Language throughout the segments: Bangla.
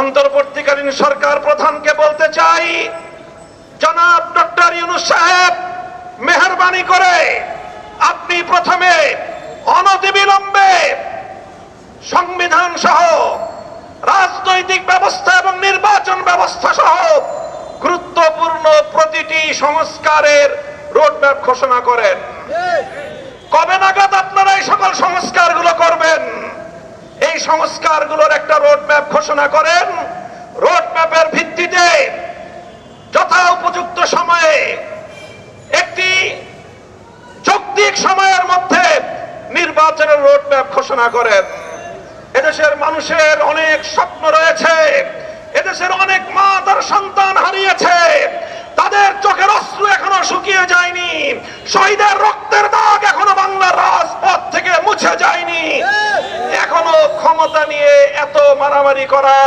অন্তর্বর্তীকালীন সরকার প্রধানকে বলতে চাই, জনাব ডক্টর ইউনুস সাহেব, মেহরবানি করে আপনি প্রথমে অনতিবিলম্বে সংবিধান সহ রাজনৈতিক ব্যবস্থা এবং নির্বাচন ব্যবস্থা সহ গুরুত্বপূর্ণ প্রতিটি সংস্কারের রোডম্যাপ ঘোষণা করেন। কবে নাগাদ আপনারা এই সকল এই সংস্কারগুলোর একটা রোডম্যাপ ঘোষণা করেন। রোডম্যাপের ভিত্তিতে যথা উপযুক্ত সময়ে একটি যৌক্তিক সময়ের মধ্যে নির্বাচনের রোডম্যাপ ঘোষণা করেন। এদেশের মানুষের অনেক স্বপ্ন রয়েছে, এদেশের অনেক মা তার সন্তান হারিয়েছে, তাদের চোখের অশ্রু এখনও শুকিয়ে যায়নি, শহীদের রক্তের দাগ এখনও বাংলার রাজপথ থেকে মুছে যায়নি এখনও ক্ষমতা নিয়ে এত মারামারি করা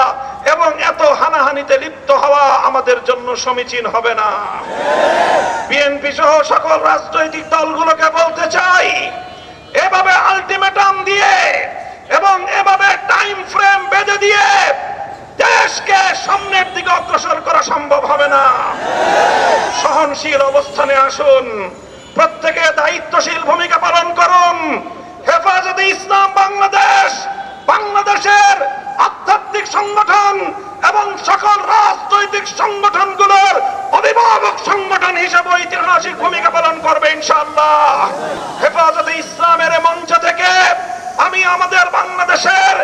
এবং এত হানাহানিতে লিপ্ত হওয়া আমাদের জন্য সমীচীন হবে না। বিএনপি সহ সকল রাজনৈতিক দলগুলোকে বলতে চাই, এভাবে আলটিমেটাম দিয়ে এবং এভাবে টাইম ফ্রেম বেঁধে দিয়ে দেশকে সামনের দিকে অগ্রসর করা সম্ভব হবে না। সহনশীল অবস্থানে আসুন, প্রত্যেকে দায়িত্বশীল ভূমিকা পালন করুন রাজনৈতিক সংগঠনগুলোর অভিভাবক সংগঠন হিসেবে ঐতিহাসিক ভূমিকা পালন করবে ইনশাআল্লাহ। হেফাজতে ইসলামের মঞ্চ থেকে আমি আমাদের বাংলাদেশের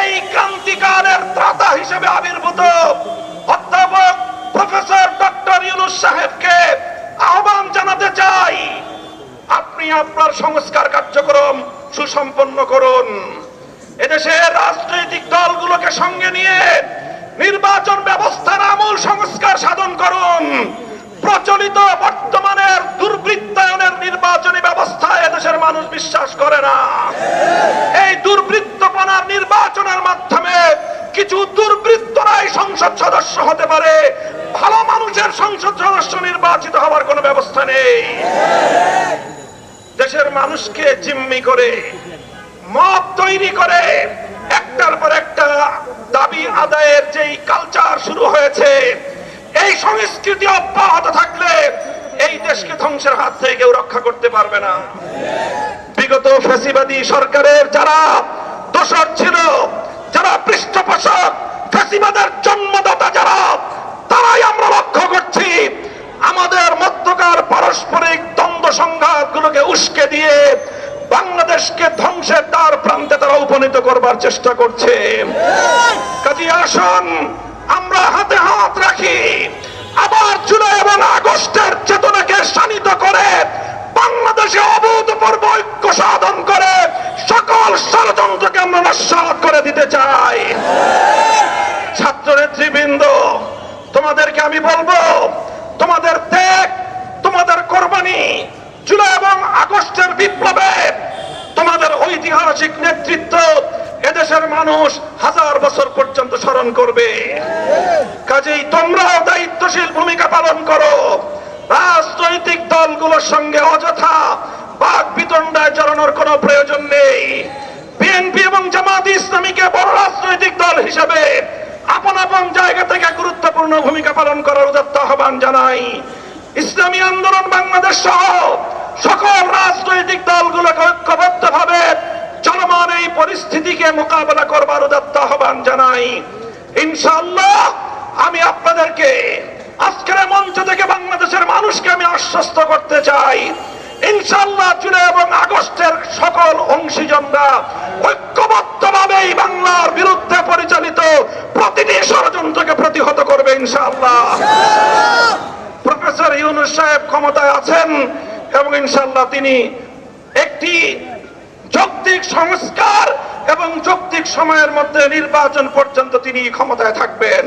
এই ক্রান্তিকালের ত্রাতা হিসেবে আবির্ভূত অধ্যাপক প্রফেসর ডক্টর ইউনুস সাহেবকে আহ্বান জানাতে চাই। আপনি আপনার সংস্কার কার্যক্রম সুসম্পন্ন করুন। এদেশের রাজনৈতিক দলগুলোকে সঙ্গে নিয়ে নির্বাচন ব্যবস্থার আমূল সংস্কার সাধন করুন। প্রচলিত বর্তমানের দুর্বৃত্তায়নের নির্বাচনী ব্যবস্থায় এদেশের মানুষ বিশ্বাস করে না। এই দুর্বৃত্তপনার নির্বাচনের মাধ্যমে কিছু দুর্বৃত্তরাই সংসদ সদস্য হতে পারে। ভালো মানুষের সংসদ সদস্য নির্বাচিত হওয়ার কোনো ব্যবস্থা নেই। দেশের মানুষকে জিম্মি করে, মত তৈরি করে একটার পর একটা দাবি আদায়ের যেই কালচার শুরু হয়েছে, এই সংস্কৃতি অব্যাহত থাকলে এই দেশকে ধ্বংসের হাত থেকে কেউ রক্ষা করতে পারবে না। বিগত ফ্যাসিবাদী সরকারের যারা দোষর ছিল, যারা পৃষ্ঠপোষক ফ্যাসিবাদের জন্মদাতা যারা, তারাই আমরা লক্ষ্য করছি। আমাদের মধ্যকার পারস্পরিক দ্বন্দ্ব সংঘাত গুলোকে উস্কে দিয়ে বাংলাদেশকে ধ্বংসের দ্বার প্রান্তে তারা উপনীত করবার চেষ্টা করছে। কাজী আসুন, আমরা হাতে হাত রাখি। আবার জুলাই এবং আগস্টের চেতনাকে শানিত করে, বাংলাদেশে অভূতপূর্ব ঐক্য সাধন করে, সকল ষড়যন্ত্রকে আমরা নস্বাত করে দিতে চাই। ছাত্র নেতৃবৃন্দ তোমাদেরকে আমি বলব, তোমাদের ত্যাগ, তোমাদের কোরবানি, জুলাই এবং আগস্টের বিপ্লবে ঐতিহাসিক নেতৃত্ব এদেশের মানুষ হাজার বছর পর্যন্ত স্মরণ করবে। কাজেই তোমরাও দায়িত্বশীল ভূমিকা পালন করো। রাজনৈতিক দলগুলোর সঙ্গে অযথা বাক বিতণ্ডায় জড়ানোর কোনো প্রয়োজন নেই। বিএনপি এবং জামাত ইসলামীকে বড় রাজনৈতিক দল হিসেবে আপন আপন জায়গা থেকে গুরুত্বপূর্ণ ভূমিকা পালন করার উদাত্ত আহ্বান জানাই। ইসলামী আন্দোলন বাংলাদেশ সহ সকল রাজনৈতিক দলগুলোকে ঐক্যবদ্ধ ভাবে চলমান এই পরিস্থিতিকে মোকাবেলা করবার উদাত্ত আহ্বান জানাই। ইনশাল্লাহ আমি আপনাদেরকে আজকের মঞ্চ থেকে বাংলাদেশের মানুষকে আমি আশ্বস্ত করতে চাই। ইনশাল্লাহ জুলাই এবং আগস্টের সকল অংশীজনরা ঐক্যবদ্ধভাবেই বাংলার বিরুদ্ধে পরিচালিত প্রতিটি ষড়যন্ত্রকে প্রতিহত করবে ইনশাল্লাহ প্রফেসর ইউনুস সাহেব ক্ষমতায় আছেন এবং ইনশাল্লাহ তিনি একটি যৌক্তিক সংস্কার এবং যৌক্তিক সময়ের মধ্যে নির্বাচন পর্যন্ত তিনি ক্ষমতায় থাকবেন।